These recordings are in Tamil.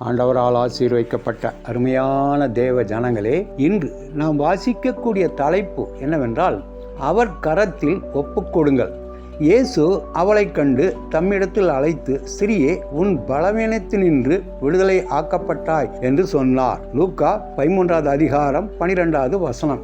ஆண்டவரால் ஆசீர்வைக்கப்பட்ட அருமையான தேவ ஜனங்களே இன்று நாம் வாசிக்கக்கூடிய தலைப்பு என்னவென்றால் அவர் கரத்தில் ஒப்புக்கொடுங்கள் இயேசு அவளைக் கண்டு தம்மிடத்தில் அழைத்து சிறியே உன் பலவீனத்தினின்று விடுதலை ஆக்கப்பட்டாய் என்று சொன்னார். லூக்கா பதிமூன்றாவது அதிகாரம் பனிரெண்டாவது வசனம்.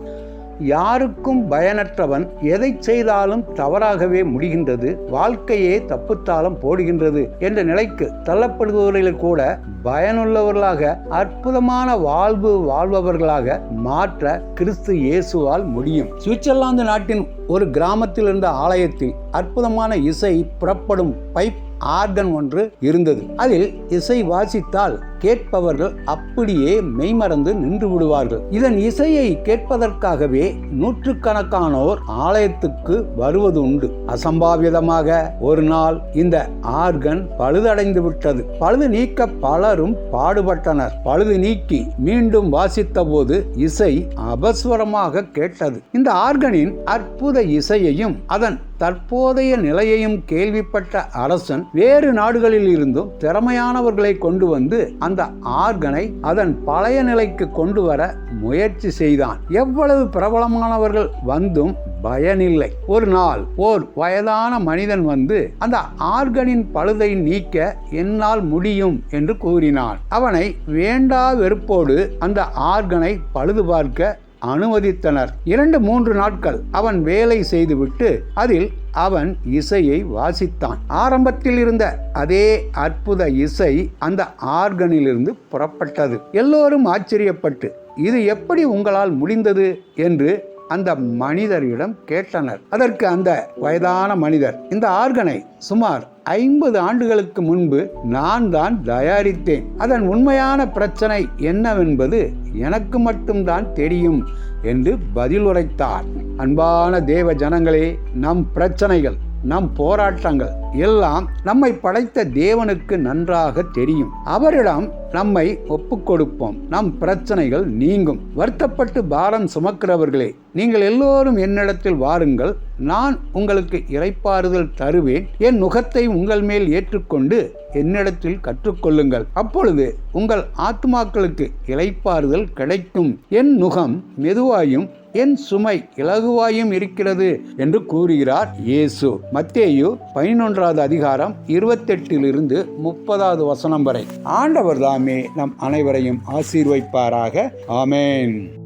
யாருக்கும் பயனற்றவன் எதை செய்தாலும் தவறாகவே முடிகின்றது வாழ்க்கையே தப்புத்தாளம் போடுகின்றது என்ற நிலைக்கு தள்ளப்படுபவர்களில் கூட பயனுள்ளவர்களாக அற்புதமான வாழ்வு வாழ்பவர்களாக மாற்ற கிறிஸ்து இயேசுவால் முடியும். சுவிட்சர்லாந்து நாட்டின் ஒரு கிராமத்தில் இருந்த ஆலயத்தில் அற்புதமான இசை புறப்படும் பைப் ஆர்கன் ஒன்று இருந்தது. அதில் இசை வாசித்தால் கேட்பவர்கள் அப்படியே மெய்மறந்து நின்று விடுவார்கள். இதன் இசையை கேட்பதற்காகவே நூற்றுக்கணக்கானோர் ஆலயத்துக்கு வருவது உண்டு அசம்பாவிதமாக ஒரு நாள் இந்த ஆர்கன் பழுதடைந்து விட்டது. பழுது நீக்க பலரும் பாடுபட்டனர். பழுது நீக்கி மீண்டும் வாசித்த போது இசை அபஸ்வரமாக கேட்டது. இந்த ஆர்கனின் அற்புத இசையையும் அதன் தற்போதைய நிலையையும் கேள்விப்பட்ட அரசன் வேறு நாடுகளில் இருந்தும் திறமையானவர்களை கொண்டு வந்து அந்த ஆர்கனை அதன் பழைய நிலைக்கு கொண்டு வர முயற்சி செய்தான். எவ்வளவு பிரபலமானவர்கள் வந்தும் பயனில்லை. ஒரு நாள் ஓர் வயதான மனிதன் வந்து அந்த ஆர்கனின் பழுதை நீக்க என்னால் முடியும் என்று கூறினான். அவனை வேண்டா வெறுப்போடு அந்த ஆர்கனை பழுது பார்க்க அனுமதித்தனர். இரண்டு மூன்று நாட்கள் அவன் வேலை செய்துவிட்டு அதில் அவன் இசையை வாசித்தான். ஆரம்பத்தில் இருந்த அதே அற்புத இசை அந்த ஆர்கனிலிருந்து புறப்பட்டது. எல்லோரும் ஆச்சரியப்பட்டு இது எப்படி உங்களால் முடிந்தது? என்று அந்த மனிதரிடம் கேட்டனர். அதற்கு அந்த வயதான மனிதர் இந்த ஆர்கனை சுமார் ஐம்பது ஆண்டுகளுக்கு முன்பு நான் தான் தயாரித்தேன். அதன் உண்மையான பிரச்சனை என்னவென்பது எனக்கு மட்டும்தான் தெரியும் என்று பதில் உரைத்தார் அன்பான தேவ ஜனங்களே நம் பிரச்சனைகள் நம் போராட்டங்கள் எல்லாம் நம்மை படைத்த தேவனுக்கு நன்றாக தெரியும். அவரிடம் நம்மை ஒப்பு கொடுப்போம் நம் பிரச்சனைகள் நீங்கும். வருத்தப்பட்டு பாரம் சுமக்கிறவர்களே நீங்கள் எல்லோரும் என்னிடத்தில் வாருங்கள். நான் உங்களுக்கு இறைப்பாறுதல் தருவேன். என் நுகத்தை உங்கள் மேல் ஏற்றுக்கொண்டு என்னிடத்தில் கற்றுக்கொள்ளுங்கள். அப்பொழுது உங்கள் ஆத்மாக்களுக்கு இலைப்பாறுதல் கிடைக்கும். என் நுகம் மெதுவாயும் என் சுமை இலகுவாயும் இருக்கிறது என்று கூறுகிறார் இயேசு. மத்தேயு பதினொன்றாவது அதிகாரம் இருபத்தெட்டிலிருந்து முப்பதாவது வசனம் வரை. ஆண்டவர் தாமே நம் அனைவரையும் ஆசீர்வைப்பாராக ஆமேன்.